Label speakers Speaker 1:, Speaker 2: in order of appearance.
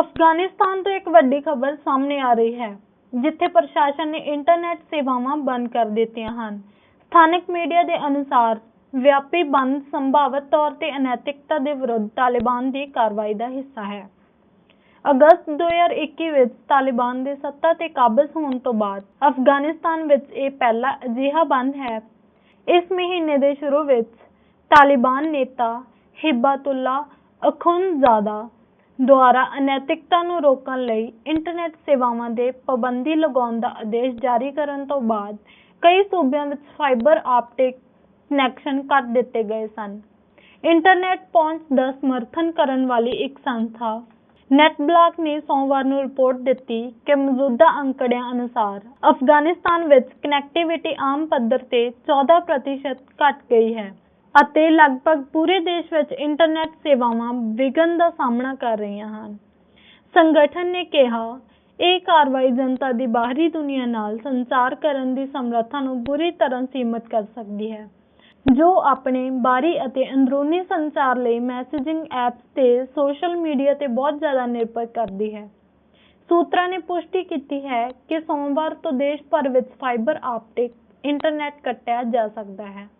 Speaker 1: ਅਫਗਾਨਿਸਤਾਨ ਤੋਂ ਇੱਕ ਵੱਡੀ ਖਬਰ ਸਾਹਮਣੇ ਆ ਰਹੀ ਹੈ, ਜਿੱਥੇ ਪ੍ਰਸ਼ਾਸਨ ਨੇ ਇੰਟਰਨੈਟ ਸੇਵਾਵਾਂ ਬੰਦ ਕਰ ਦਿੱਤੀਆਂ ਹਨ। ਸਥਾਨਕ ਮੀਡੀਆ ਦੇ ਅਨੁਸਾਰ, ਵਿਆਪੀ ਬੰਦ ਸੰਭਾਵਤ ਤੌਰ ਤੇ ਅਨੈਤਿਕਤਾ ਦੇ ਵਿਰੁੱਧ ਤਾਲਿਬਾਨ ਦੀ ਕਾਰਵਾਈ ਦਾ ਹਿੱਸਾ ਹੈ। ਅਗਸਤ 2021 ਵਿੱਚ ਤਾਲਿਬਾਨ ਦੇ ਸੱਤਾ ਤੇ ਕਾਬਜ਼ ਹੋਣ ਤੋਂ ਬਾਅਦ, ਅਫਗਾਨਿਸਤਾਨ ਵਿੱਚ ਇਹ ਪਹਿਲਾ ਅਜਿਹਾ ਬੰਦ ਹੈ। ਇਸ ਮਹੀਨੇ ਦੇ ਸ਼ੁਰੂ ਵਿੱਚ ਤਾਲਿਬਾਨ ਨੇਤਾ ਹਿਬਾਤੁੱਲਾ ਅਖੁੰਦਜ਼ਾਦਾ ਦੁਆਰਾ ਅਨੈਤਿਕਤਾ ਨੂੰ ਰੋਕਣ ਲਈ ਇੰਟਰਨੈਟ ਸੇਵਾਵਾਂ ਦੇ ਪਾਬੰਦੀ ਲਗਾਉਣ ਦਾ ਆਦੇਸ਼ ਜਾਰੀ ਕਰਨ ਤੋਂ ਬਾਅਦ ਕਈ ਸੂਬਿਆਂ ਵਿੱਚ ਫਾਈਬਰ ਆਪਟਿਕ ਕਨੈਕਸ਼ਨ ਕੱਟ ਦਿੱਤੇ ਗਏ ਸਨ। ਇੰਟਰਨੈੱਟ ਪਹੁੰਚ ਦਾ ਸਮਰਥਨ ਕਰਨ ਵਾਲੀ ਇੱਕ ਸੰਸਥਾ ਨੈਟਬਲਾਕ ਨੇ ਸੋਮਵਾਰ ਨੂੰ ਰਿਪੋਰਟ ਦਿੱਤੀ ਕਿ ਮੌਜੂਦਾ ਅੰਕੜਿਆਂ ਅਨੁਸਾਰ ਅਫਗਾਨਿਸਤਾਨ ਵਿੱਚ ਕਨੈਕਟੀਵਿਟੀ ਆਮ ਪੱਧਰ ਤੇ 14% ਘਟ ਗਈ ਹੈ। ਅਤੇ ਲਗਭਗ ਪੂਰੇ ਦੇਸ਼ ਵਿੱਚ ਇੰਟਰਨੈਟ ਸੇਵਾਵਾਂ ਵਿਘਨ ਦਾ ਸਾਹਮਣਾ ਕਰ ਰਹੀਆਂ ਹਨ। ਸੰਗਠਨ ਨੇ ਕਿਹਾ, ਇਹ ਕਾਰਵਾਈ ਜਨਤਾ ਦੀ ਬਾਹਰੀ ਦੁਨੀਆ ਨਾਲ ਸੰਚਾਰ ਕਰਨ ਦੀ ਸਮਰੱਥਾ ਨੂੰ ਬੁਰੀ ਤਰ੍ਹਾਂ ਸੀਮਿਤ ਕਰ ਸਕਦੀ ਹੈ। ਜੋ ਆਪਣੇ ਬਾਹਰੀ ਅਤੇ ਅੰਦਰੂਨੀ ਸੰਚਾਰ ਲਈ ਮੈਸੇਜਿੰਗ ਐਪਸ ਤੇ ਸੋਸ਼ਲ ਮੀਡੀਆ ਤੇ ਬਹੁਤ ਜ਼ਿਆਦਾ ਨਿਰਭਰ ਕਰਦੀ ਹੈ। ਸੂਤਰਾਂ ਨੇ ਪੁਸ਼ਟੀ ਕੀਤੀ ਹੈ ਕਿ ਸੋਮਵਾਰ ਤੋਂ ਦੇਸ਼ ਭਰ ਵਿੱਚ ਫਾਈਬਰ ਆਪਟਿਕ ਇੰਟਰਨੈਟ ਕੱਟਿਆ ਜਾ ਸਕਦਾ ਹੈ।